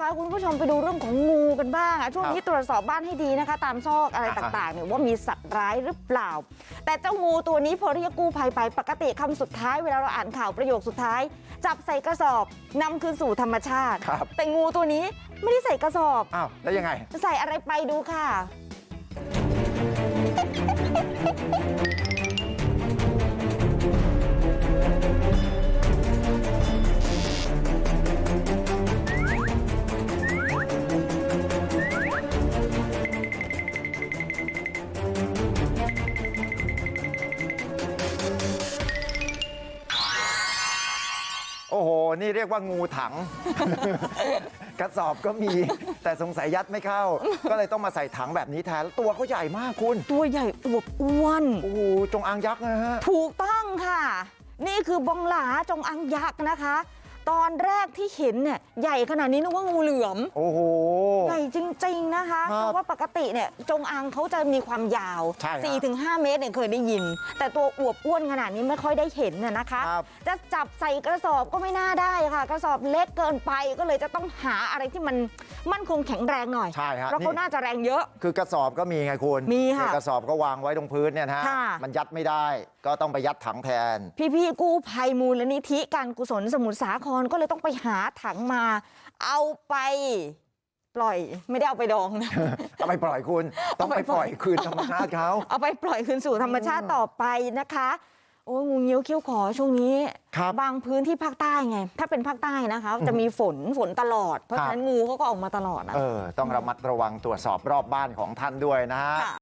พาคุณผู้ชมไปดูเรื่องของงูกันบ้างอะช่วงนี้ตรวจสอบบ้านให้ดีนะคะ ตามซอกอะไรอ่าฮะต่างๆเนี่ยว่ามีสัตว์ร้ายหรือเปล่า แต่เจ้างูตัวนี้พอเรียกกู้ภัยไปปกติคำสุดท้ายเวลาเราอ่านข่าวประโยคสุดท้าย จับใส่กระสอบนำคืนสู่ธรรมชาติครับแต่งูตัวนี้ไม่ได้ใส่กระสอบอ้าวแล้วยังไง ใส่อะไรไปดูค่ะ นี่เรียกว่างูถัง กระสอบก็มี แต่สงสัยยัดไม่เข้า ก็เลยต้องมาใส่ถังแบบนี้แทนแล้วตัวเขาใหญ่มากคุณ ตัวใหญ่อวบอ้วน โอ้โหจงอางยักษ์นะฮะ ถูกต้องค่ะ นี่คือบองหลาจงอางยักษ์นะคะ ตอนแรกที่เห็นเนี่ยใหญ่ขนาดนี้นึกว่างูเหลือมโอ้โหใหญ่จริง ๆ นะคะครับเพราะว่าปกติเนี่ยจงอางเขาจะมีความยาวใช่ครับ4-5 เมตรเนี่ยเคยได้ยิน แต่ตัวอวบอ้วนขนาดนี้ไม่ค่อยได้เห็นน่ะนะคะครับจะจับใส่กระสอบก็ไม่น่าได้ค่ะ กระสอบเล็กเกินไปก็เลยจะต้องหาอะไรที่มันมั่นคงแข็งแรงหน่อยใช่ฮะเพราะเขานี่น่าจะแรงเยอะ คือกระสอบก็มีไงคุณมีค่ะเนี่ยกระสอบก็วางไว้ตรงพื้นเนี่ยนะฮะค่ะมันยัดไม่ได้ก็ต้องไปยัดถังแทน พี่ๆกู้ภัยมูลนิธิการกุศลสมุทรสาครก็เลยต้องไปหาถังมาเอาไปปล่อยไม่ได้เอาไปดองนะ เอาไปปล่อยคุณ ต้องไปเอาไปปปล่ล่ออยยคืนธรรมชาติเขาเอาไปปล่อยคืนสู่ธรรมชาติต่อไปนะคะโอ้ยงูเงี้ยวเขี้ยวขอช่วงนี้ครับบางพื้นที่ภาคใต้ไง ถ้าเป็นภาคใต้นะคะ จะมีฝนฝนตลอด เพราะครับฉะนั้นงูเขาก็ออกมาตลอดนะเออต้องระมัดระวังตรวจสอบรอบบ้านของท่านด้วยนะฮะค่ะ